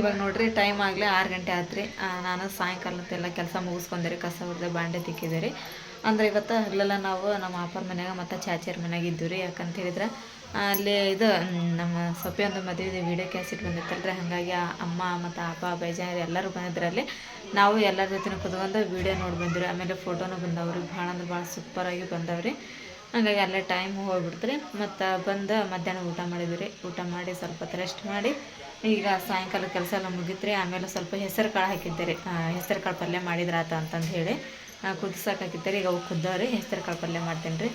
ಇವಾಗ ನೋಡ್ರಿ ಟೈಮ್ ಆಗಲಿ ಆರು ಗಂಟೆ ಆತ್ರಿ. ನಾನು ಸಾಯಂಕಾಲದೆಲ್ಲ ಕೆಲಸ ಮುಗಿಸ್ಕೊಂಡೆ ಕಸ ಹೊಡೆದ ಬಾಂಡೆ ತಿಕ್ಕಿದೆ ರೀ ಅಂದ್ರೆ ಇವತ್ತು ಹಗಲೆಲ್ಲ ನಾವು ನಮ್ಮ ಅಪ್ಪನ ಮನೆಯಾಗ ಮತ್ತು ಚಾಚಿಯರ ಮನೆಯಾಗ ಇದ್ದೀವಿ ರೀ ಯಾಕಂತ ಹೇಳಿದ್ರೆ ಅಲ್ಲಿ ಇದು ನಮ್ಮ ಸೊಪ್ಪೆ ಒಂದು ಮದುವೆ ವಿಡಿಯೋ ಕ್ಯಾಸೆಟ್ ಬಂದಿತ್ತಲ್ರಿ. ಹಾಗಾಗಿ ಅಮ್ಮ ಮತ್ತು ಅಪ್ಪ ಬೈಜಾನ್ ಎಲ್ಲರೂ ಬಂದಿದ್ರಲ್ಲಿ ನಾವು ಎಲ್ಲರ ಜೊತೆ ಕುತ್ಕೊಂಡು ವೀಡಿಯೋ ನೋಡಿ ಬಂದಿರಿ ಆಮೇಲೆ ಫೋಟೋನು ಬಂದವ್ರಿ. ಭಾಳ ಅಂದ್ರೆ ಭಾಳ ಸೂಪರಾಗಿ ಬಂದವ್ರಿ. ಹಂಗಾಗಿ ಅಲ್ಲೇ ಟೈಮ್ ಹೋಗ್ಬಿಡ್ತ್ರಿ. ಮತ್ತು ಬಂದು ಮಧ್ಯಾಹ್ನ ಊಟ ಮಾಡಿದ್ವಿ ರೀ ಊಟ ಮಾಡಿ ಸ್ವಲ್ಪ ರೆಸ್ಟ್ ಮಾಡಿ, ಈಗ ಸಾಯಂಕಾಲ ಕೆಲಸ ಎಲ್ಲ ಮುಗಿತ್ರಿ. ಆಮೇಲೆ ಸ್ವಲ್ಪ ಹೆಸರು ಕಾಳು ಹಾಕಿದ್ದೆ ರೀ ಹೆಸರು ಕಾಳು ಪಲ್ಯ ಮಾಡಿದ್ರಾತ ಅಂತಂದು ಹೇಳಿ ಕುದಿಸಕ್ಕೆ ಹಾಕಿದ್ದೆ. ಈಗ ಅವು ಕುದ್ದವ್ರಿ, ಹೆಸರು ಕಾಳು ಪಲ್ಯ ಮಾಡ್ತೀನಿ ರೀ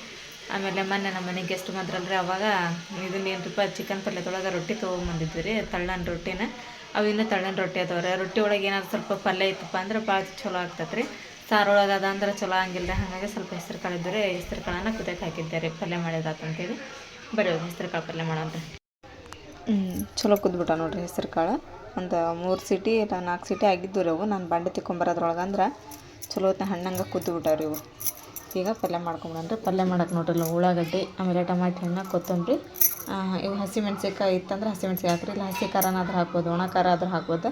ಆಮೇಲೆ ಮೊನ್ನೆ ನಮ್ಮ ಮನೆಗೆ ಗೆಸ್ಟ್ ಬಂದ್ರಲ್ರಿ, ಅವಾಗ ಇದನ್ನ ಏನು ರೂಪಾಯಿ ಚಿಕನ್ ಪಲ್ಯದೊಳಗೆ ರೊಟ್ಟಿ ತೊಗೊಂಬಂದಿದ್ವಿ ರೀ ತಳ್ಳನ ರೊಟ್ಟಿನ. ಅವು ಇನ್ನೂ ತಳ್ಳನ ರೊಟ್ಟಿ ಅದಾವ್ರಿ. ರೊಟ್ಟಿ ಒಳಗೆ ಏನಾದ್ರು ಸ್ವಲ್ಪ ಪಲ್ಯ ಇತ್ತಪ್ಪ ಅಂದ್ರೆ ಭಾಳ ಚಲೋ ಆಗ್ತೈತೆ ರೀ ಸಾರೊಳಗೆ ಅದ ಅಂದ್ರೆ ಚಲೋ ಆಗಿಲ್ಲ ಹಾಗಾಗಿ ಸ್ವಲ್ಪ ಹೆಸರು ಕಾಳು ಇದ್ದರೆ ಹೆಸ್ರು ಕಾಳನ್ನು ಕುದಿಯಕ್ಕೆ ಹಾಕಿದ್ದೆ ರೀ ಪಲ್ಯ ಮಾಡೋದಾತಂತೇಳಿ ಅಂತೇಳಿ. ಬರೀ ಹೆಸರು ಕಾಳು ಪಲ್ಯ ಮಾಡೋಂತ ಚಲೋ ಕುದ್ಬಿಟ್ಟ ನೋಡಿರಿ ಹೆಸರು ಕಾಳು. ಒಂದು ಮೂರು ಸೀಟಿ ಇಲ್ಲ ನಾಲ್ಕು ಸೀಟಿ ಆಗಿದ್ದು ರೀ ಅವು. ನಾನು ಬಂಡೆ ತಿಕ್ಕೊಂಬರೋದ್ರೊಳಗೆ ಅಂದ್ರೆ ಚಲೋ ಹೊತ್ತಿನ ಹಣ್ಣಂಗೆ ಕುದ್ದು ಇವು. ಈಗ ಪಲ್ಯ ಮಾಡ್ಕೊಂಬಂದ್ರೆ ಪಲ್ಯ ಮಾಡಕ್ಕೆ ನೋಡ್ರಲ್ಲ ಉಳ್ಳಾಗಡ್ಡಿ ಆಮೇಲೆ ಟಮಾಟಿ ಹಣ್ಣು ಕೊತ್ತಂಬರಿ. ಇವು ಹಸಿಮೆಣ್ಸಿನ್ಕಾಯಿ ಇತ್ತಂದ್ರೆ ಹಸಿಮೆಣ್ಸಿಕಾಯಿ ಹಾಕ್ರಿ. ಇಲ್ಲ ಹಸಿ ಖಾರನಾದ್ರೂ ಹಾಕ್ಬೋದು ಒಣ ಖಾರ ಆದರೂ ಹಾಕ್ಬೋದು.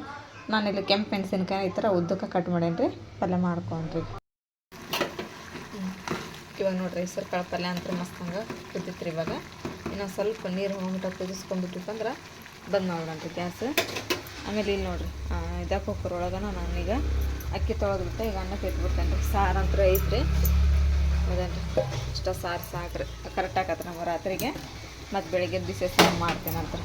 ನಾನಿಲ್ಲಿ ಕೆಂಪು ಮೆಣಸಿನ್ಕಾಯಿ ಈ ಥರ ಉದ್ದಕ್ಕೆ ಕಟ್ ಮಾಡೇನಿ ರೀ ಪಲ್ಯ ಮಾಡ್ಕೊಂಡ್ರಿ. ಇವಾಗ ನೋಡ್ರಿ, ಹೆಸರು ಕಾಳು ಪಲ್ಯ ಅಂತ ಮಸ್ತ್ ಹಂಗೆ ಕುದಿತ್ರಿ ಇವಾಗ. ಇನ್ನೊಂದು ಸ್ವಲ್ಪ ನೀರು ಹೋಗ್ಬಿಟ್ಟು ಕುದಿಸ್ಕೊಂಡ್ಬಿಟ್ಟಿಪ್ಪ ಅಂದ್ರೆ ಬಂದ್ ಮಾಡ್ಬಿಡಂತ್ರಿ ಗ್ಯಾಸ್. ಆಮೇಲೆ ಇಲ್ಲಿ ನೋಡ್ರಿ ಇದಾ ಕುಕ್ಕರ್ ಒಳಗೆ ನಾನೀಗ ಅಕ್ಕಿ ತೊಳೆದ್ಬಿಟ್ಟೆ ಈಗ ಅನ್ನಕ್ಕೆ ಎತ್ಬಿಡ್ತೇನೆ ರೀ ಸಾರು ಅಂತ ಐತ್ರಿ. ಹೌದೇನ್ರಿ ಇಷ್ಟ ಸಾರು ಸಾಕ್ರಿ. ಕರೆಕ್ಟ್ ಆಗತ್ತೆ ನಮ್ಮ ರಾತ್ರಿಗೆ. ಮತ್ತು ಬೆಳಗ್ಗೆ ಬಿಸಿ ಸಾರು ಮಾಡ್ತೇನೆ ಅಂತ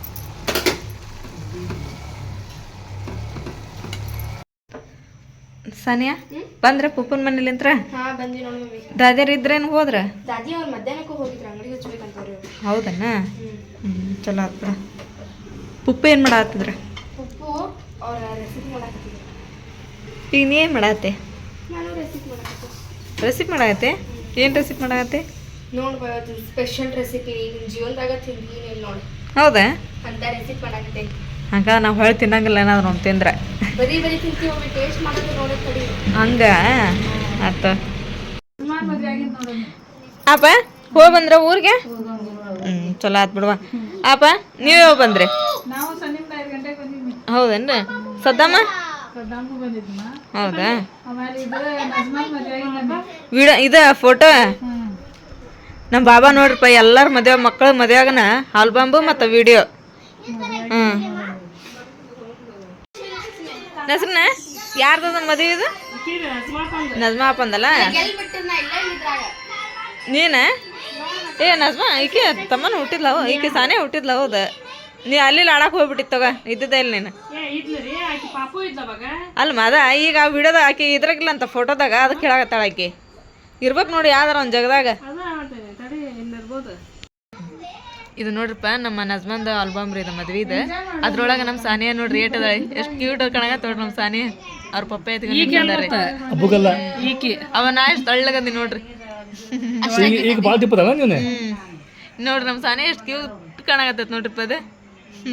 ಸಾನಿಯಾ? ಬಂದ್ರೆ ಪುಪ್ಪನ ಮನೇಲಿಂತ್ರ ದಾದ್ಯಾರ ಇದ್ರೇನು ಹೋದ್ರ? ಹೌದನ್ನ ಹ್ಞೂ ಚಲೋ ಆತ ಪುಪ್ಪ ಏನು ಮಾಡಾಕತ್ತಿದ್ರು? ಈಗ ನೀ ಏನು ಮಾಡತ್ತೆ ರೆಸಿಪಿ ಮಾಡತ್ತೆ ಏನ್ ರೆಸಿಪಿ ಮಾಡತ್ತೆ ಸ್ಪೆಷಲ್ ರೆಸಿಪಿ ಜೀವನದಾಗ ತಿಂದಿಲ್ಲ ನೋಡಿ. ಹೌದಾ? ಅಂತ ರೆಸಿಪಿ ಮಾಡಾಕತ್ತೇನೆ. ಹಂಗ ನಾವು ಹೊಳೆ ತಿನ್ನಂಗಿಲ್ಲ ಏನಾದ್ರು ನಾವು ತಿಂದ್ರೆ. ಹಂಗ? ಆತ. ಅಪ್ಪ ಹೋಗಿ ಬಂದ್ರ ಊರಿಗೆ? ಹ್ಞೂ ಚಲೋ ಆತ್ ಬಿಡುವ. ಅಪ್ಪ ನೀವು ಯಾವ ಬಂದ್ರಿ? ಹೌದೇನ್ರಿ? ಸದ್ದಮ್ಮ? ಹೌದಾ? ವಿಡ ಇದ ಫೋಟೋ ನಮ್ಮ ಬಾಬಾ ನೋಡ್ರಿಪ್ಪ ಎಲ್ಲರ ಮದುವೆ ಮಕ್ಕಳ ಮದುವೆಗನ ಆಲ್ಬಮ್ ಮತ್ತು ವಿಡಿಯೋ ಹ್ಞೂ ನಸ್ರನ ಯಾರ್ದದ ಮದುವೆ ಇದು? ನಜ್ಮಾ ಅಪ್ಪಂದಲ್ಲ ನೀನ? ಏ, ನಜ್ಮಾ, ಈಕೆ ತಮ್ಮನ ಹುಟ್ಟಿದ್ಲ? ಈಕೆ ಸಾನೆ ಹುಟ್ಟಿದ್ಲ ಹೌದ ನೀ ಅಲ್ಲಿ ಆಡಕ್ಕೆ ಹೋಗ್ಬಿಟ್ಟಿತ್ತು ತಗ, ಇದ್ದಿದ್ದ ಇಲ್ಲ ನೀನು. ಅಲ್ಲ ಮದ ಈಗ ಆ ವಿಡಿಯೋದಾಗ ಆಕೆ ಇದ್ರಾಗಿಲ್ಲ ಅಂತ ಫೋಟೋದಾಗ ಅದಕ್ಕೆ ಹೇಳಾಕತ್ತಾಳ ಆಕಿ. ಇರ್ಬೇಕು ನೋಡಿ ಯಾವ್ದಾರ ಒಂದು ಜಗದಾಗ ಅದ ಮಾಡ್ತೇನೆ ತಡಿ ಇಲ್ಲಿರ್ಬೋದು ಇದು ನೋಡ್ರಪ್ಪ ನಮ್ಮ ನಜ್ಮಂದ ಆಲ್ಬಮ್ ರೀ ಇದು ಮದ್ವಿ ಇದೆ. ಅದ್ರೊಳಗೆ ನಮ್ಮ ಸಾನಿಯಾ ನೋಡ್ರಿ ಏಟ್ ಅದ ಎಷ್ಟು ಕ್ಯೂಟ್ ಕಣಗ ತೋಡ್ರಿ ನಮ್ಮ ಸಾನಿಯಾ. ಅವ್ರ ಪಪ್ಪ ಎತ್ಕೊಂಡ್ರಿ ಈಕಿ ಅವ ನಾ ಎಷ್ಟು ತಳ್ಳಗಂದಿ ನೋಡ್ರಿ. ಈಗ ಭಾಳ ತಿಪ್ಪದಲ್ಲ ನೀನು? ನೋಡ್ರಿ ನಮ್ಮ ಸಾನಿ ಎಷ್ಟು ಕ್ಯೂಟ್ ಕಾಣಕತ್ತೈತ್ ನೋಡ್ರಿ ಅದ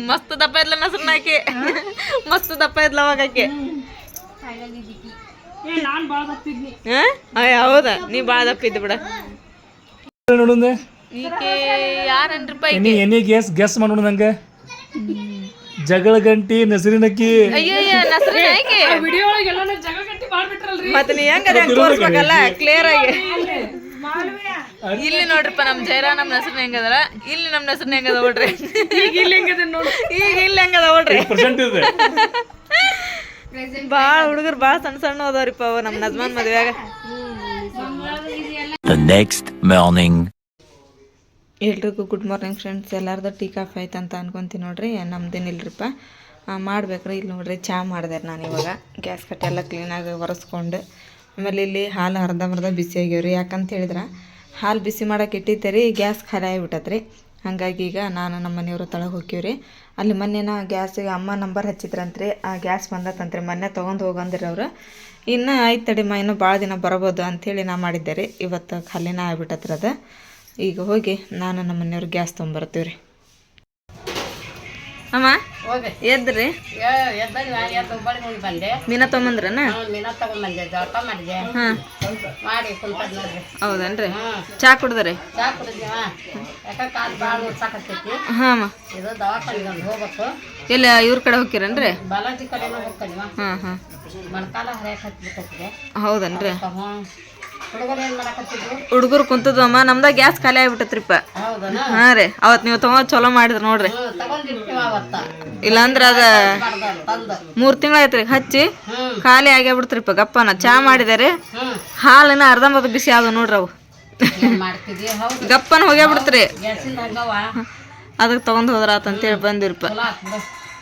ಮಸ್ತ್ ದಪ್ಪ ಇದ್ಲ ನಸ್ರ ನಾಕಿ ಮಸ್ತ್ ದಪ್ಪ ಇದ್ಲ ಅವಾಗ ಆಕೆ. ಹೌದಾ? ನೀ ಭಾಳ ದಪ್ಪ ಇದ್ದ ಬಿಡ. ನೋಡುಂದೆ ಈಕೆ ಅನ್ರಪ್ಪ ಎನಿ ಎನಿ ಗ್ಯಾಸ್ ಗ್ಯಾಸ್ ಮಾಡಿ ನೋಡು ನಂಗೆ. ಜಗಳ ಗಂಟಿ ನಸರಿನಕ್ಕಿ. ಅಯ್ಯಯ್ಯ ವಿಡಿಯೋ ಒಳಗೆ ಎಲ್ಲಾನು ಜಗ ಕಟ್ಟಿ ಮಾಡ್ಬಿಟ್ರಲ್ರಿ. ಮತ್ತೆ ನೀ ಹೆಂಗದ ಹೆಂಗ್ ತೋರಿಸ್ಬೇಕಲ್ಲ ಕ್ಲಿಯರ್ ಆಗಿ. ಇಲ್ಲಿ ನೋಡ್ರಿಪ್ಪ ನಮ್ಮ ಜೈರಾ ನಮ್ಮ ಹೆಸರು ಹೆಂಗದಲ್ಲ ಇಲ್ಲಿ ನಮ್ ಹೆಸರು ಹೆಂಗದ ನೋಡ್ರಿ? ಈಗ ಇಲ್ಲಿ ಹೆಂಗದ ನೋಡಿ. ಈಗ ಇಲ್ಲಿ ಹೆಂಗದ ನೋಡ್ರಿ? ಪ್ರೆಸೆಂಟ್ ಇದೆ. ಬಾಳ ಹುಡುಗರು ಬಾಳ ಸಣ್ಣ ಸಣ್ಣ ಅದಾವ್ರಿಪ್ಪ ಅವ ನಮ್ ನಜ್ಮಾನ್ ಮದ್ವೆಯಾಗ. The next morning. ಎಲ್ರಿಗೂ ಗುಡ್ ಮಾರ್ನಿಂಗ್ ಫ್ರೆಂಡ್ಸ್ ಎಲ್ಲಾರ್ದು ಟೀ, ಕಾಫಿ ಆಯ್ತು ಅಂತ ಅನ್ಕೊಂತೀನಿ ನೋಡ್ರಿ. ನಮ್ದೇನಿಲ್ರಿಪ್ಪ ಮಾಡ್ಬೇಕ್ರಿ ಇಲ್ಲಿ ನೋಡ್ರಿ ಚಹಾ ಮಾಡಿದೆ ನಾನು ಇವಾಗ. ಗ್ಯಾಸ್ ಕಟ್ಟೆ ಎಲ್ಲ ಕ್ಲೀನಾಗಿ ಒರೆಸ್ಕೊಂಡು, ಆಮೇಲೆ ಇಲ್ಲಿ ಹಾಲು ಅರ್ಧಂಬರ್ಧ ಬಿಸಿ ಆಗ್ಯಾವ್ರಿ. ಯಾಕಂತ ಹೇಳಿದ್ರೆ, ಹಾಲು ಬಿಸಿ ಮಾಡಕ್ಕೆ ಇಟ್ಟಿದ್ದೆ ರೀ, ಗ್ಯಾಸ್ ಖಾಲಿ ಆಗಿಬಿಟ್ಟತ್ರಿ ಹಾಗಾಗಿ ಈಗ ನಾನು ನಮ್ಮ ಮನೆಯವರು ತಳಗೆ ಹೋಗ್ಯವ್ರಿ ಅಲ್ಲಿ ಮೊನ್ನೆನ ಗ್ಯಾಸಿಗೆ ಅಮ್ಮ ನಂಬರ್ ಹಚ್ಚಿದ್ರಂತ್ರಿ. ಆ ಗ್ಯಾಸ್ ಬಂದತ್ತಂತ್ರಿ. ಮೊನ್ನೆ ತೊಗೊಂಡು ಹೋಗಂದ್ರಿ ಅವರು. ಇನ್ನು ಆಯ್ತು ತಡಿಮ್ಮ ಇನ್ನೂ ಭಾಳ ದಿನ ಬರ್ಬೋದು ಅಂಥೇಳಿ ನಾ ಮಾಡಿದ್ದೆ ರೀ. ಇವತ್ತು ಖಾಲಿನ ಆಗ್ಬಿಟ್ಟತ್ರಿ ಅದು. ಈಗ ಹೋಗಿ ನಾನು ನಮ್ಮ ಮನೆಯವ್ರಿಗೆ ಗ್ಯಾಸ್ ತೊಗೊಂಬರ್ತೀವಿ ರೀ ಅಮ್ಮ ಎದ್ರಿ? ಮೀನ ತೊಗೊಂಬಂದ್ರನ? ಹೌದನ್ರಿ. ಚಾ ಕುಡ್ದ್ರಿ? ಹಾಂ. ಎಲ್ಲ ಇವ್ರ ಕಡೆ ಹೋಗ್ಕಲ್ವ ಹಾಂ ಹಾಂ. ಹೌದನ್ರಿ? ಹುಡುಗರು ಕುಂತದಮ್ಮ ನಮ್ದ ಗ್ಯಾಸ್ ಖಾಲಿ ಆಗ್ಬಿಟ್ಟತ್ರಿಪ್ಪ. ಹಾ ರೀ. ಅವತ್ ನೀವು ತಗೊಂಡ್ ಚಲೋ ಮಾಡಿದ್ರ ನೋಡ್ರಿ. ಇಲ್ಲಾಂದ್ರ ಅದ ಮೂರ್ ತಿಂಗಳ ತಿಂಗಳಾಯ್ತ್ರಿ ಹಚ್ಚಿ ಖಾಲಿ ಆಗ್ಯಾಬಿಡ್ತ್ರಿಪ್ಪ ಗಪ್ಪನ. ಚಾ ಮಾಡಿದಾರೆ. ಹಾಲಿನ ಅರ್ಧಂಬರ್ಧ ಬಿಸಿ ಆದ ನೋಡ್ರಿ ಅವು. ಗಪ್ಪನ ಹೋಗ್ಯಾಬಿಡ್ತ್ರಿ. ಅದಕ್ಕೆ ತಗೊಂಡ್ ಹೋದ್ರ ಅಂತೇಳಿ ಬಂದಿರಪ್ಪ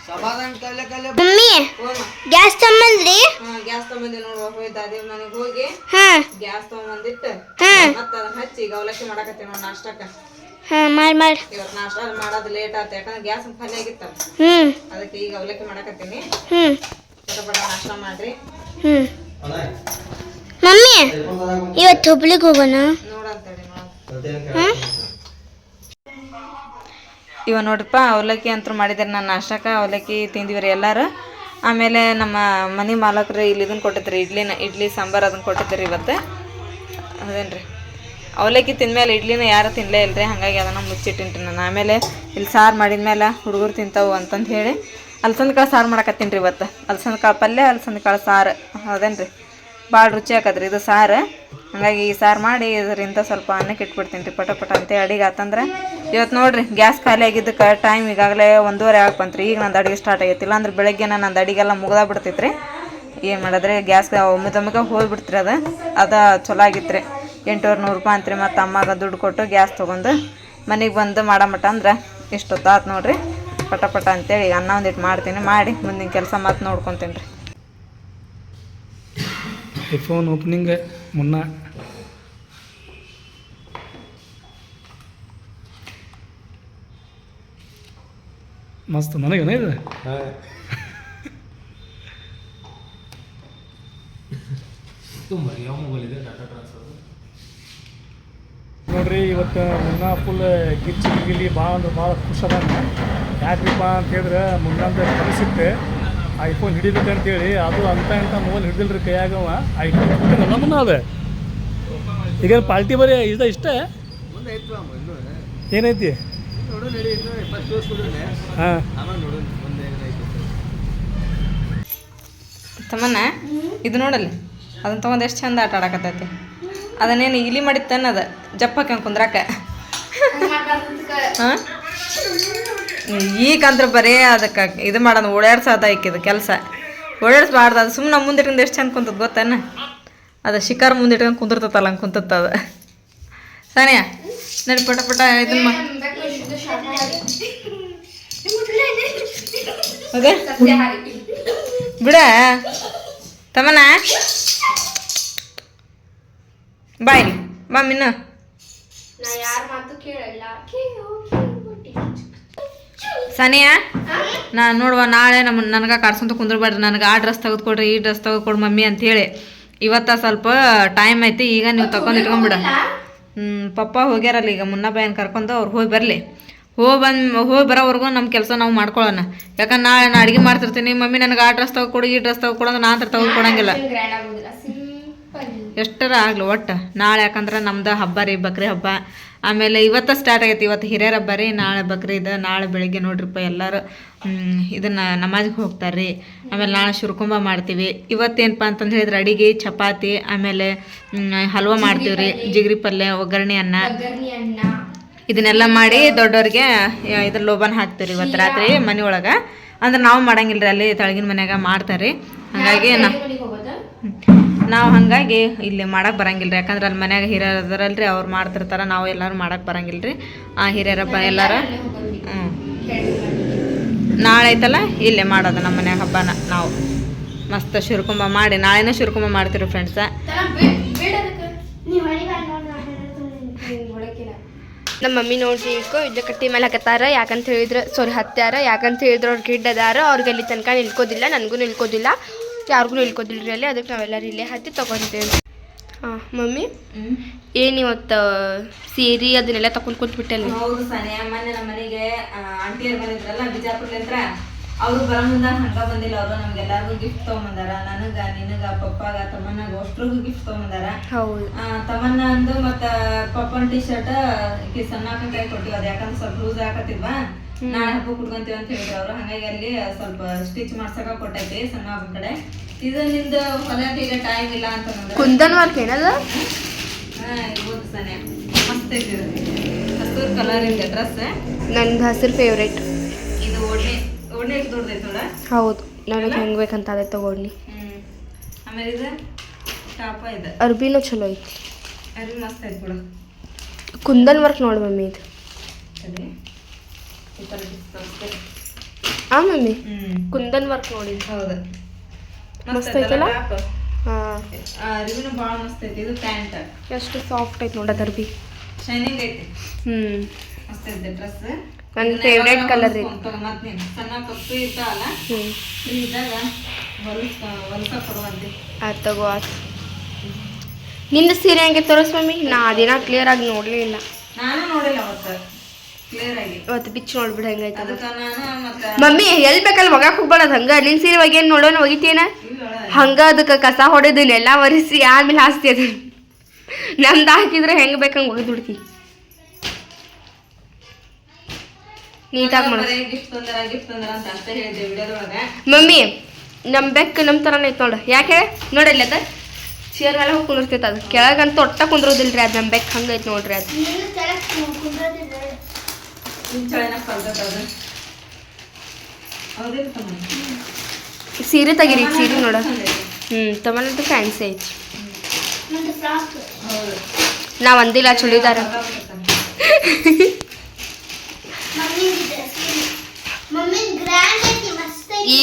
ಬಿಡು. ಮಮ್ಮಿ ಗ್ಯಾಸ್ ತಮ್ಮಂದ್ರಿ ಗ್ಯಾಸ್ ತಗೊಂಬಂದಿ ನೋಡುವ ಹೋಯ್ತು ಅದೇ ಮನೆಗೆ ಹೋಗಿ. ಹಾ. ಗ್ಯಾಸ್ ತಗೊಂಬಂದಿಟ್ಟು ಹಾ. ಮತ್ತೆ ಅದನ್ನ ಹಚ್ಚಿ ಈಗ ಅವಲಕ್ಕಿ ಮಾಡಕತ್ತೆ ನೋಡಿ ನಾಷ್ಟಕ್ಕ. ಮಾಡಿ ಮಾಡಿ. ಇವತ್ತು ನಾಷ್ಟ ಮಾಡೋದು ಲೇಟ್ ಆಯ್ತು ಯಾಕಂದ್ರೆ ಗ್ಯಾಸ್ ಖಾಲಿ ಆಗಿತ್ತಲ್ಲ. ಹ್ಮ್. ಅದಕ್ಕೆ ಈಗ ಅವಲಕ್ಕಿ ಮಾಡಕತ್ತೀನಿ. ಹ್ಮ್. ಪಟ ನಾಷ್ಟ ಮಾಡ್ರಿ. ಹ್ಮ್. ಮಮ್ಮಿ ಇವತ್ತು ಹುಬ್ಳಿಗೆ ಹೋಗೋಣ? ನೋಡಂತೇಳಿ ನೋಡ ಇವ ನೋಡ್ರಿಪ್ಪ, ಅವಲಕ್ಕಿ ಅಂತೂ ಮಾಡಿದ್ದಾರೆ ನಾನು ನಾಷ್ಟಕ್ಕೆ ಅವಲಕ್ಕಿ ತಿಂದಿವಿ ರೀ ಎಲ್ಲರೂ. ಆಮೇಲೆ ನಮ್ಮ ಮನೆ ಮಾಲಕರು ಇಲ್ಲಿ ಇದನ್ನು ಕೊಟ್ಟಿದ್ರಿ, ಇಡ್ಲಿನ, ಇಡ್ಲಿ, ಸಾಂಬಾರು ಅದನ್ನು ಕೊಟ್ಟಿದ್ರಿ ಇವತ್ತು. ಅದೇನು ರೀ ಅವಲಕ್ಕಿ ತಿಂದಮೇಲೆ ಇಡ್ಲಿನ ಯಾರು ತಿನ್ನಲೇ ಇಲ್ಲ ರೀ ಹಾಗಾಗಿ ಅದನ್ನು ಮುಚ್ಚಿಟ್ಟಿನ್ರಿ ನಾನು. ಆಮೇಲೆ ಇಲ್ಲಿ ಸಾರು ಮಾಡಿದ್ಮೇಲೆ ಹುಡುಗರು ತಿಂತಾವು ಅಂತಂದು ಹೇಳಿ ಅಲಸಂದ ಕಾಳು ಸಾರು ಮಾಡಕತ್ತೀನಿ ರೀ ಇವತ್ತು. ಅಲಸಂದ ಕಾಳು ಪಲ್ಯ ಅಲಸಂದ ಕಾಳು ಸಾರು. ಹೌದೇನು ರೀ ಭಾಳ ರುಚಿ ಹಾಕದ್ರಿ ಇದು ಸಾರು. ಹಾಗಾಗಿ ಈ ಸಾರು ಮಾಡಿ ಇದರಿಂದ ಸ್ವಲ್ಪ ಅನ್ನಕ್ಕೆ ಇಟ್ಬಿಡ್ತೀನಿ ರೀ ಪಟ ಪಟ ಅಂತ ಅಡಿಗೆ ಆತಂದ್ರೆ ಇವತ್ತು ನೋಡ್ರಿ, ಗ್ಯಾಸ್ ಖಾಲಿ ಆಗಿದ್ದಕ್ಕೆ ಟೈಮ್ ಈಗಾಗಲೇ ಒಂದೂವರೆ ಆಗಿ ಬಂತ್ರಿ. ಈಗ ನಂದು ಅಡಿಗೆ ಸ್ಟಾರ್ಟ್ ಆಗೈತಿ. ಇಲ್ಲಾಂದ್ರೆ ಬೆಳಗ್ಗೆ ನಂದು ಅಡಿಗೆಲ್ಲ ಮುಗ್ದಾ ಬಿಡ್ತೈತ್ರಿ ಏನು ಮಾಡಿದ್ರೆ, ಗ್ಯಾಸ್ ಒಮ್ಮಿದೊಮ್ಮಿಗೆ ಹೋಗ್ಬಿಡ್ತ್ರಿ ಅದು. ಅದು ಚಲೋ ಆಗಿತ್ತು ರೀ ಎಂಟುವರೆ ನೂರು ರೂಪಾಯಿ ಅಂತ್ರಿ ಮತ್ತು ಅಮ್ಮಾಗ ದುಡ್ಡು ಕೊಟ್ಟು ಗ್ಯಾಸ್ ತೊಗೊಂಡು ಮನೆಗೆ ಬಂದು ಮಾಡಮಟ ಅಂದ್ರೆ ಇಷ್ಟೊತ್ತಾತು ನೋಡ್ರಿ. ಪಟ ಪಟ ಅಂತೇಳಿ ಈಗ ಅನ್ನ ಒಂದಿಟ್ಟು ಮಾಡ್ತೀನಿ. ಮಾಡಿ ಮುಂದಿನ ಕೆಲಸ ಮತ್ತೆ ನೋಡ್ಕೊತೀನಿ ರೀ. ಐಫೋನ್ ಓಪನಿಂಗ್ ಮುನ್ನ ಮಸ್ತ್ ನನಗೇನ ಇದು? ನೋಡ್ರಿ ಇವತ್ತು ಮುನ್ನ ಫುಲ್ ಗಿಚ್ಚಿ ಗಿಲಿ ಭಾಳ ಅಂದ್ರೆ ಭಾಳ ಖುಷಿ ಅದ ಯಾಕ್ರಿಪ್ಪ ಅಂತ ಹೇಳಿದ್ರೆ ಮುನ್ನಂದ ಕಲಿಸಿತ್ತೆ ಐಫೋನ್ ಹಿಡಿಬೇಕಂತೇಳಿ ಅದು ಅಂತ ಇಂಥ ಮೊಬೈಲ್ ಹಿಡಿದಿಲ್ರಿ ಕೈಯಾಗವ ಐಫೋನ್ ನಮ್ಮನ್ನ ಮುನ್ನ ಅದು. ಈಗ ಪಾಲ್ಟಿ ಬರೀ ಇದು ಇಷ್ಟೇ? ಏನೈತಿ? ತಮ್ಮನ್ನ ಇದು ನೋಡಲ್ಲಿ ಅದನ್ನ ತೊಗೊಂಡು ಎಷ್ಟು ಚಂದ ಆಟ ಆಡಕತ್ತೈತಿ. ಅದನ್ನೇನು ಇಲಿ ಮಾಡಿತ್ತನ್ನ ಅದ ಜಪ್ಪ ಹಾಕ್ಯಂಡ್ ಕುಂದ್ರಾಕ. ಹಾಂ? ಈಗಂದ್ರೆ ಬರೀ ಅದಕ್ಕೆ ಇದು ಮಾಡೋದು ಓಡಾಡ್ಸೋದ ಇದು ಕೆಲಸ. ಓಡಾಡ್ಸ್ಬಾರ್ದು ಅದು ಸುಮ್ಮನೆ ಮುಂದಿಟ್ಕೊಂಡು ಎಷ್ಟು ಚಂದ ಕುಂತದ ಗೊತ್ತೇನ? ಅದು ಶಿಕಾರ ಮುಂದಿಟ್ಕೊಂಡು ಕುಂದಿರ್ತತಲ್ಲ ಹಂಗೆ ಕುಂತತ್ತ ಅದು ಸಾನಿಯ ನಡಿ ಪಟ ಪಟ ಇದನ್ನ ಬಿಡ. ತಮ್ಮನ ಬಾಯ್. ಬಾ, ಮಿನ್ನು. ನಾ ಯಾರ ಮಾತು ಕೇಳಲ್ಲ ಸಾನಿಯಾ, ನಾ ನೋಡುವ, ನಾಳೆ ನಮ್ಮ ನನಗೆ ಕುಂದ್ರ ಕುಂದ್ರಬೇಡ್ರಿ. ನನಗೆ ಆ ಡ್ರೆಸ್ ತೆಗೆದುಕೊಡ್ರಿ, ಈ ಡ್ರೆಸ್ ತೆಗೆದುಕೊಡು ಮಮ್ಮಿ ಅಂತ ಹೇಳಿ ಇವತ್ತ ಸ್ವಲ್ಪ ಟೈಮ್ ಐತಿ, ಈಗ ನೀವು ತಗೊಂಡು ಇಟ್ಕೊಂಬಿಡ ಹ್ಞೂ ಪಪ್ಪ ಹೋಗ್ಯಾರಲ್ಲ, ಈಗ ಮುನ್ನ ಬಾಯನ್ ಕರ್ಕೊಂಡು ಅವ್ರು ಹೋಗಿ ಬರಲಿ. ಹೋಗಿ ಬಂದು ಹೋಗಿ ಬರೋವರೆಗೂ ನಮ್ಮ ಕೆಲಸ ನಾವು ಮಾಡ್ಕೊಳ್ಳೋಣ ಯಾಕಂದ್ರೆ ನಾಳೆ ನಾನು ಅಡುಗೆ ಮಾಡ್ತಿರ್ತೀನಿ ಮಮ್ಮಿ ನನಗೆ ಆ ಡ್ರೆಸ್ ಕೊಡು ಈ ಡ್ರೆಸ್ ತಗೋ ಕೊಡೋದು ನಾನು ಹತ್ರ ತಗೋ ಕೊಡೋಂಗಿಲ್ಲ ಎಷ್ಟರ ಆಗಲಿ ಒಟ್ಟು. ನಾಳೆ ಯಾಕಂದ್ರೆ ನಮ್ದು ಹಬ್ಬ ರೀ ಬಕ್ರಿ ಹಬ್ಬ. ಆಮೇಲೆ ಇವತ್ತು ಸ್ಟಾರ್ಟ್ ಆಗೈತಿ ಇವತ್ತು ಹಿರಿಯರ ಹಬ್ಬ ರೀ ನಾಳೆ ಬಕ್ರಿ ಇದೆ ನಾಳೆ ಬೆಳಿಗ್ಗೆ ನೋಡ್ರಿಪ್ಪ ಎಲ್ಲರೂ ಇದನ್ನು ನಮಾಜ್ಗೆ ಹೋಗ್ತಾರೆ ರೀ. ಆಮೇಲೆ ನಾಳೆ ಶುರ್ಕುಂಬ ಮಾಡ್ತೀವಿ. ಇವತ್ತೇನಪ್ಪ ಅಂತಂದು ಹೇಳಿದ್ರೆ ಅಡಿಗೆ ಚಪಾತಿ ಆಮೇಲೆ ಹಲ್ವ ಮಾಡ್ತೀವಿ ರೀ ಜಿಗ್ರಿ ಪಲ್ಯ ಒಗ್ಗರಣೆ ಅನ್ನ. ಇದನ್ನೆಲ್ಲ ಮಾಡಿ ದೊಡ್ಡವ್ರಿಗೆ ಇದ್ರ ಲೋಬನ್ ಹಾಕ್ತೀವಿ ಇವತ್ತು ರಾತ್ರಿ ಮನೆ ಒಳಗೆ. ಅಂದ್ರೆ ನಾವು ಮಾಡಂಗಿಲ್ಲ ರೀ ಅಲ್ಲಿ ತಳಗಿನ ಮನ್ಯಾಗ ಮಾಡ್ತಾರೆ ಹಾಗಾಗಿ ನಾವು ಹಾಗಾಗಿ ಇಲ್ಲಿ ಮಾಡಕ್ಕೆ ಬರಂಗಿಲ್ಲ ರೀ ಯಾಕಂದ್ರೆ ಅಲ್ಲಿ ಮನ್ಯಾಗ ಹಿರಿಯರು ಅದರಲ್ರಿ ಅವ್ರು ಮಾಡ್ತಿರ್ತಾರೆ ನಾವು ಎಲ್ಲರೂ ಮಾಡಕ್ಕೆ ಬರಂಗಿಲ್ಲ ರೀ ಆ ಹಿರಿಯರಪ್ಪ ಎಲ್ಲಾರ ಹ್ಞೂ ನಾಳೆ ಐತಲ್ಲ ಇಲ್ಲೇ ಮಾಡೋದು ನಮ್ಮ ಮನ್ಯಾಗ ಹಬ್ಬನ ನಾವು. ಮಸ್ತ್ ಶಿರ್ಕುಂಬ ಮಾಡಿ ನಾಳೆನೇ ಶಿರ್ಕುಂಬ ಮಾಡ್ತೀವಿ ಫ್ರೆಂಡ್ಸ ನಮ್ಮ ಮಮ್ಮಿ ನೋಡ್ರಿ ಇಟ್ಕೊ ಇದ್ದ ಕಟ್ಟಿ ಮೇಲೆ ಹಾಕತ್ತಾರ ಯಾಕಂತ ಹೇಳಿದ್ರೆ ಸಾರಿ ಹತ್ಯಾರ ಯಾಕಂತ ಹೇಳಿದ್ರೆ ಅವ್ರು ಗಿಡ್ ಅದಾರ ಅವ್ರಿಗೆ ಅಲ್ಲಿ ತನಕ ನಿಲ್ಕೋದಿಲ್ಲ ನನಗೂ ನಿಲ್ಕೋದಿಲ್ಲ ಯಾರಿಗೂ ನಿಲ್ಕೋದಿಲ್ಲ ರೀ ಅಲ್ಲಿ ಅದಕ್ಕೆ ನಾವೆಲ್ಲರೂ ಇಲ್ಲೇ ಹತ್ತಿ ತೊಗೊತೀವಿ ಹಾಂ ಮಮ್ಮಿ? ಏನು ಇವತ್ತು ಸೀರೆ ಅದನ್ನೆಲ್ಲ ತಗೊಂಡು ಕೂತ್ಬಿಟ್ಟಲ್ಲ ಹೌದು ಸಾನಿಯಾ ಮೊನ್ನೆ ನಮ್ಮ ಮನೆಗೆ ಆಂಟಿಯರ್ ಬಂದಿದ್ರಲ್ಲ ಬಿಜಾಪುರ್ಲಿಂತ್ರ ಅವರು ಬರೋ ಮುಂದ ಹಂಗ ಬಂದಿಲ್ಲ ಅವರು ನಮ್ಗೆಲ್ಲಾರ್ಗು ಗಿಫ್ಟ್ ತಗೊಂಬಂದಾರ. ನನಗ ನಿನಗ ಪಪ್ಪಾಗ ತಮ್ಮನಾಗ ಅಷ್ಟ್ರಿಗೂ ಗಿಫ್ಟ್ ತಗೊಂಬಂದಾರ. ತಮ್ಮನ್ನ ಅಂದು ಮತ್ತ ಪಪ್ಪನ್ ಟಿ ಶರ್ಟ್ ಈಕಿ ಸಣ್ಣ ಕೈ ಕೊಟ್ಟಿವಿ. ಅದ ಯಾಕಂದ್ರೆ ಸ್ವಲ್ಪ ಲೂಸ್ ಹಾಕತ್ತಿದ್ವಾ ನಾಳೆ ಹಬ್ಬ ಕುಡ್ಕೊಂತೀವಿ ಅಂತ ಹೇಳಿದ್ರು ಅವ್ರು. ಹಂಗಾಗಿ ಅಲ್ಲಿ ಸ್ವಲ್ಪ ಸ್ಟಿಚ್ ಮಾಡ್ಸಕ ಕೊಟ್ಟೈತಿ ಸಣ್ಣ ಹಬ್ಬ ಕಡೆ. ಇದು ನಿಂದು ಹೊಲದ ಈಗ ಟೈಮ್ ಇಲ್ಲ ಅಂತ ಕುಂದನ್ ವರ್ಕ್ ಏನದ? ಮಸ್ತ್ ಐತಿ ಹಸಿರು ಕಲರಿಂದ ಡ್ರೆಸ್ ನಂದು ಹಸಿರು ಫೇವ್ರೇಟ್ ಹೌದು. ನನಗೆ ಹೆಂಗೆ ಬೇಕಂತ ಅದೇ ತಗೊಂಡು. ಆಮೇಲೆ ಇದು ಟಾಪ ಇದೆ. ಅರ್ಬಿನೂ ಚಲೋ ಐತಿ. ಮಸ್ತ್ ಐತಿ ಬಿಡು. ಕುಂದನ್ ವರ್ಕ್ ನೋಡಿ ಮಮ್ಮಿ ಇದು. ಆ ಮಮ್ಮಿ? ಕುಂದನ್ ವರ್ಕ್ ನೋಡಿ. ಹೌದು. ಮಸ್ತ್ ಐತಲ್ಲ? ಹಾಂ. ಅರಿವಿನ ಭಾಳ ಮಸ್ತ್ ಐತಿ. ಇದು ಪ್ಯಾಂಟ್. ಎಷ್ಟು ಸಾಫ್ಟ್ ಐತಿ ನೋಡ ಅರ್ಬಿ. ಶೈನಿಂಗ್ ಐತಿ. ಹ್ಞೂ ಮಸ್ತ್ ಐತೆ ಡ್ರೆಸ್ ನನ್ನ ಫೇವ್ರೇಟ್ ಕಲರ್ ನೀನು ಸಣ್ಣ ಕಪ್ಪು ಇರ್ತಾವಲ್ಲ ಇದ್ದಾಗ ಆಯ್ತು ತಗೋ ಆಯ್ತು ನಿನ್ನ ಸೀರೆ ಹೆಂಗೆ ತೋರಿಸ್ ಮಮ್ಮಿ? ನಾ ದಿನ ಕ್ಲಿಯರ್ ಆಗಿ ನೋಡಲಿಲ್ಲ. ನಾನು ನೋಡಿಲ್ಲ ಅವತ್ತು. ಇವತ್ತು ಬಿಚ್ಚು ನೋಡ್ಬಿಡ ಹೆಂಗೈತೆ ಅದು. ಮಮ್ಮಿ ಎಲ್ಲಿ ಬೇಕಲ್ಲಿ ಒಗಾಕ್ ಹೋಗ್ಬೇಡದು ಹಂಗ. ನಿನ್ ಸೀರೆ ಒಗೇನು ನೋಡೋಣ ಒಗಿತೇನ ಹಂಗ ಅದಕ್ಕೆ ಕಸ ಹೊಡೆದನ್ನೆಲ್ಲ ಒರೆಸಿ ಆಮೇಲೆ ಹಾಸ್ತಿ ಅದು ನಮ್ದು ಹಾಕಿದ್ರೆ ಹೆಂಗೆ ಬೇಕಂಗೆ ಒಗೆದು ನೀಟಾಗಿ ಮಾಡ. ಗಿಫ್ಟ್ ತೊಂದರ ಗಿಫ್ಟ್ ತೊಂದರ ಅಂತ ಅಷ್ಟೇ ಹೇಳಿದ್ದೆ ವಿಡಿಯೋದೊಳಗೆ. ಮಮ್ಮಿ ನಮ್ಮ ಬೆಕ್ ನಮ್ಮ ಥರನೇ ಐತೆ ನೋಡು. ಯಾಕೆ? ನೋಡಿ ಅದ. ಚೇರ್ ಮೇಲೆ ಹೋಗಿ ಕುಂದಿರ್ತೈತೆ ಅದು. ಕೆಳಗಂತೂ ಒಟ್ಟ ಕುಂದ್ರೋದಿಲ್ರಿ ಅದು ನಮ್ಮ ಬೆಕ್ ಹಂಗೈತೆ ನೋಡ್ರಿ ಅದು. ಸೀರೆ ತೆಗೀರಿ ಸೀರೆ ನೋಡ. ಹ್ಞೂ ತಮ್ಮನಂತೂ ಫ್ಯಾನ್ಸಿ ಐತಿ. ನಾವು ನಾ ಒಂದಿಲ್ಲ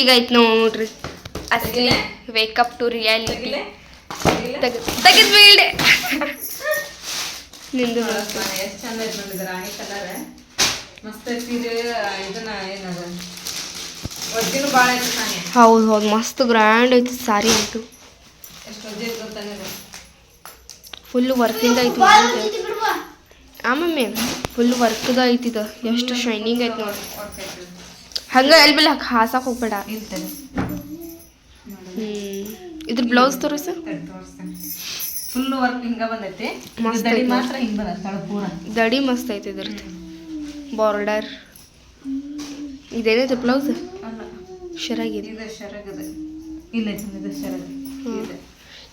ಈಗ ನಾವು ನೋಡ್ರಿ. ಅಸಲಿ ವೇಕಪ್ ಟು ರಿಯಾಲಿಟಿ ತೆಗೆದ್ ನಿಂದು ಎಷ್ಟು ಚಂದ ಐತೆ ನೋಡಿದ್ರ ರಾಣಿ ಕಲರ್ ಮಸ್ತ್ ಐತ್ ಸೀರೆ ಇದನ್ನ ಏನದ? ಒಜ್ಜಿನೂ ಭಾಳ ಐತೆ ಸಾನೆ ಹೌದು ಹೌದು ಮಸ್ತ್ ಗ್ರ್ಯಾಂಡ್ ಐತಿ ಸಾರಿ ಅಂತೂ. ಎಷ್ಟು ಒಜ್ಜೆ ಐತೆ ಗೊತ್ತಾಗ ಫುಲ್ ವರ್ಕಿಂದ ಐತಿ ಆಮೇಲೆ ಫುಲ್ ವರ್ಕ್ದ ಐತಿದ ಇದು. ಎಷ್ಟು ಶೈನಿಂಗ್ ಐತಿ ನೋಡಿ. ಹಂಗ ಎಲ್ಲಿ ಬಿಲ್ ಹಾಸಕ್ ಹೋಗ್ಬೇಡ. ಇದ್ರ ಬ್ಲೌಸ್ ತೋರಿಸ. ಫುಲ್ ವರ್ಕ್ ಹಿಂಗ ಬಂದೈತಿ. ದಡಿ ಮಾತ್ರ ಹಿಂಗ ಬಂದ ಪೂರ. ದಡಿ ಮಸ್ತ್ ಐತಿ ಇದ್ರದ್ದು. ಬಾರ್ಡರ್ ಇದೇನೈತೆ ಬ್ಲೌಸ್ ಶರಾಗಿದೆ. ಇದು ಶರಗದ. ಇಲ್ಲ ಇದು ಶರಗ. ಇದು.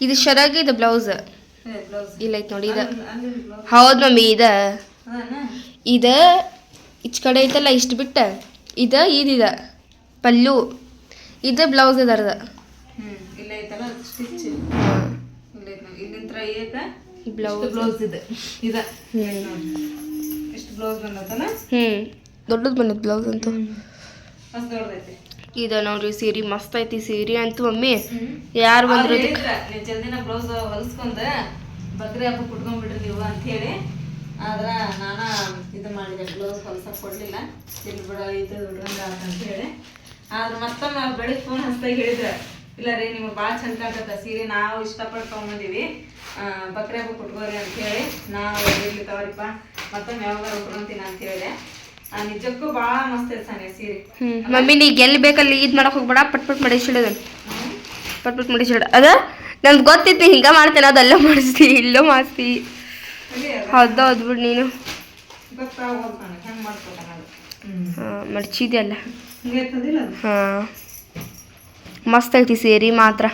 ಇದು ಶರಾಗಿ ಇದು ಬ್ಲೌಸ್ ಇಲ್ಲ ಐತಿ ನೋಡಿ ಇದು. ಹೌದ್ ಮಮ್ಮಿ ಇದ. ಇದ ಈಚ ಕಡೆ ಐತಲ್ಲ ಇಷ್ಟು ಬಿಟ್ಟ? ಇದ ಇದಿದ ಪಲ್ಲು. ಇದು ಬ್ಲೌಸ್ ಹ್ಮ್ ಇಲ್ಲ ಐತಲ್ಲ ಸ್ಟಿಚ್ ಇಲ್ಲ ಐತ್ ಇಲ್ಲಿಂತ್ರ ಏಕ ಬ್ಲೌಸ್. ಬ್ಲೌಸ್ ಇದೆ. ಇದ. ಎಷ್ಟು ಬ್ಲೌಸ್ ಬಂದತನ ದೊಡ್ಡದು ಬಂದದ ಬ್ಲೌಸ್ ಅಂತ. ದೊಡ್ಡದೈತಿ. ಇದ ನೋಡ್ರಿ ಸೀರೆ ಮಸ್ತ್ ಐತಿ ಸೀರೆ ಅಂತೂ ಮಮ್ಮಿ ಯಾರು ಬಂದ್ರು ಜಲ್ದಿನ ಬ್ಲೌಸ್ ಹೊಲ್ಸ್ಕೊಂಡ ಬಕ್ರಿ ಹಬ್ಬ ಕುಟ್ಕೊಂಡ್ಬಿಡ್ರಿ ನೀವು ಅಂತ ಹೇಳಿ ಆದ್ರ ನಾನ ಇದು ಮಾಡಿದೆ ಬ್ಲೌಸ್ ಹೊಲ್ಸಕ್ ಕೊಡ್ಲಿಲ್ಲ. ಇಲ್ಲಿ ಬಿಡ ಇದು ಬಿಡಂಗ ಅಂತ ಹೇಳಿ. ಆದ್ರೆ ಮತ್ತೊಮ್ಮೆ ಬೆಳಿಗ್ಗೆ ಫೋನ್ ಹಚ್ದಾಗ ಹೇಳಿದ್ರೆ ಇಲ್ಲ ರೀ ನಿಮ್ಗೆ ಭಾಳ ಚಂದ ಕಾಣ್ತದೆ ಸೀರೆ ನಾವು ಇಷ್ಟಪಟ್ಟು ತೊಗೊಂಬಂದಿವಿ. ಬಕ್ರೆ ಹಬ್ಬ ಕುಟ್ಕೋರಿ ಅಂತ ಹೇಳಿ ನಾವು ಇಲ್ಲಿ ತವರಿಪ್ಪ ಮತ್ತೊಮ್ಮೆ ಯಾವಾಗ ಉಟ್ಕೊಂತೀನಿ ಅಂತ ಹೇಳಿದೆ. ಆ, ನಿಜಕ್ಕೂ ಭಾಳ ಮಸ್ತ್ ಇರ್ತಾನೆ ಸೀರೆ. ಮಮ್ಮಿ ನೀ ಎಲ್ಲಿ ಬೇಕಲ್ಲಿ ಇದು ಮಾಡಕ್ ಹೋಗ್ಬೇಡ ಪಟ್ ಪಟ್ ಮಾಡಿಸಿಡೋದು ಪಟ್ ಪಟ್ ಮಾಡಿಸಿಡ ಅದ ನನ್ಗೆ ಗೊತ್ತಿತ್ತು ಹಿಂಗೆ ಮಾಡ್ತೇನೆ ಅದೆಲ್ಲ ಮಾಡಿಸ್ತಿ ಇಲ್ಲೋ ಮಾಡಿಸ್ತಿ. ಹೌದು ಹೌದು ಬಿಡು ನೀನು. ಮಡ್ಚಿದ್ಯಲ್ಲ. ಹಾಂ. ಮಸ್ತ್ ಐತಿ ಸೇರಿ ಮಾತ್ರ.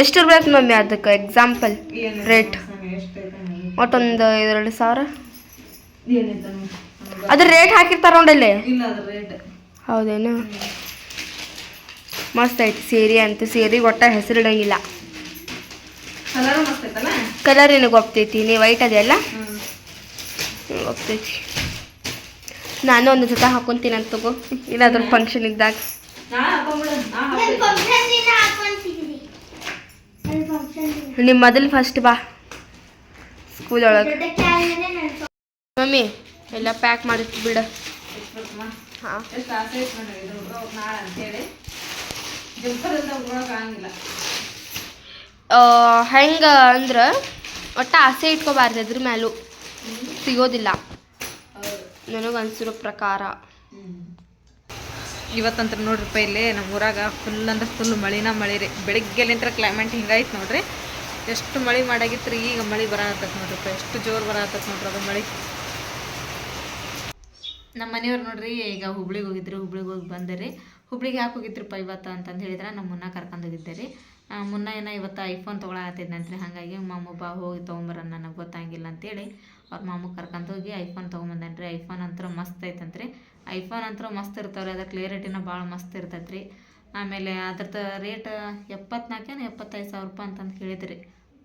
ಎಷ್ಟು ಇರ್ಬೇಕು ಮಮ್ಮಿ ಅದಕ್ಕೆ? ಎಕ್ಸಾಂಪಲ್ ರೇಟ್ ಒಟ್ಟೊಂದು ಎರಡು ಸಾವಿರ? ಅದ್ರ ರೇಟ್ ಹಾಕಿರ್ತಾರ ನೋಡಲ್ಲಿ? ಹೌದೇನು? ಮಸ್ತ್ ಐತಿ ಸೇರಿ ಅಂತ ಸೇರಿ ಒಟ್ಟ ಹೆಸರಿಡಂಗಿಲ್ಲ. ಕಲರು ನಿನಗೆ ಒಪ್ತೈತಿ ನೀ ವೈಟ್ ಅದೆಲ್ಲ ಒಪ್ತೈತಿ ನಾನು ಒಂದು ಜೊತೆ ಹಾಕೊಂತೀನಿ ಅಂತ ತಗೋ. ಇಲ್ಲಾದ್ರೂ ಫಂಕ್ಷನ್ ಇದ್ದಾಗ. ನಿಮ್ಮ ಮೊದಲು ಫಸ್ಟ್ ಬಾ. ಸ್ಕೂಲ್ ಒಳಗೆ. ಮಮ್ಮಿ ಎಲ್ಲ ಪ್ಯಾಕ್ ಮಾಡಿ ಬಿಡ ಹಾಂ. ಹೆಂಗೆ ಅಂದ್ರೆ ಒಟ್ಟು ಆಸೆ ಇಟ್ಕೋಬಾರ್ದು ಅದ್ರ ಮೇಲೂ ಸಿಗೋದಿಲ್ಲ. ನನಗೆ ಅನ್ಸಿರೋ ಪ್ರಕಾರ. ಇವತ್ತಂತ್ರ ನೋಡ್ರಿಪ್ಪ ಇಲ್ಲಿ ನಮ್ಮ ಊರಾಗ ಫುಲ್ ಅಂದ್ರೆ ಫುಲ್ ಮಳಿನ ಮಳಿ ರೀ. ಬೆಳಿಗ್ಗೆಲಿಂತ್ರ ಕ್ಲೈಮೇಟ್ ಹಿಂಗಾಯ್ತು ನೋಡ್ರಿ. ಎಷ್ಟು ಮಳಿ ಮಾಡಾಗಿತ್ತು ಈಗ ಮಳಿ ಬರತ್ತತ್ ನೋಡ್ರಿಪ್ಪ ಎಷ್ಟು ಜೋರು ಬರತ್ತತ್ ನೋಡ್ರಿ ಅದು ಮಳಿ. ನಮ್ಮ ಮನೆಯವ್ರು ನೋಡ್ರಿ, ಈಗ ಹುಬ್ಳಿಗೆ ಹೋಗಿದ್ರು, ಹುಬ್ಳಿಗೆ ಹೋಗಿ ರೀ ಹುಬ್ಳಿಗೆ ಯಾಕೆ ಹೋಗಿದ್ರಪ್ಪ ಇವತ್ತು ಅಂತಂದು ಹೇಳಿದ್ರೆ ನಮ್ಮನ್ನ ಕರ್ಕೊಂಡೋಗಿದ್ದೆ ರೀ. ಮುನ್ನ ಏನೋ ಇವತ್ತು ಐಫೋನ್ ತೊಗೊಳತ್ತಿದ್ನಂತ್ರಿ ಹಾಗಾಗಿ ಮಾಮು ಬಾ ಹೋಗಿ ತಗೊಂಬರ ನನಗೆ ಗೊತ್ತಾಗಿಲ್ಲ ಅಂತೇಳಿ ಅವ್ರ ಮಾಮು ಕರ್ಕೊಂಡು ಹೋಗಿ ಐಫೋನ್ ತೊಗೊಂಬಂದನ್ರಿ. ಐಫೋನ್ ಅಂತೂ ಮಸ್ತ್ ಐತಂತ್ರಿ. ಐಫೋನ್ ಅಂತೂ ಮಸ್ತ್ ಇರ್ತಾವ್ರಿ. ಅದ್ರ ಕ್ಲಿಯರಿಟಿನ ಭಾಳ ಮಸ್ತ್ ಇರ್ತೈತ್ರಿ. ಆಮೇಲೆ ಅದ್ರದ್ದು ರೇಟ್ ಎಪ್ಪತ್ನಾಲ್ಕೇನು ಎಪ್ಪತ್ತೈದು ಸಾವಿರ ರೂಪಾಯಿ ಅಂತಂದು ಕೇಳಿದ್ರಿ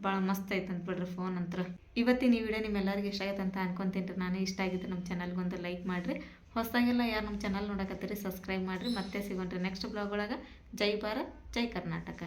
ಭಾಳ ಮಸ್ತ್ ಐತಂತ ಬಿಡ್ರಿ ಫೋನ್ ಅಂತ ಇವತ್ತಿನ ಈ ವಿಡಿಯೋ ನಿಮ್ಮೆಲ್ಲರಿಗೂ ಇಷ್ಟ ಆಗೈತೆ ಅಂತ ಅನ್ಕೊಂತೀನಿ ರೀ. ನಾನು ಇಷ್ಟ ಆಗಿದ್ದು ನಮ್ಮ ಚಾನಲ್ಗೆ ಒಂದು ಲೈಕ್ ಮಾಡಿರಿ. ಹೊಸದಾಗೆಲ್ಲ ಯಾರು ನಮ್ಮ ಚಾನಲ್ ನೋಡಕತ್ತೀರಿ ಸಬ್ಸ್ಕ್ರೈಬ್ ಮಾಡಿರಿ. ಮತ್ತೆ ಸಿಗೋಣ್ರಿ ನೆಕ್ಸ್ಟ್ ಬ್ಲಾಗ್ ಒಳಗೆ. ಜೈ ಭಾರತ್, ಜೈ ಕರ್ನಾಟಕ.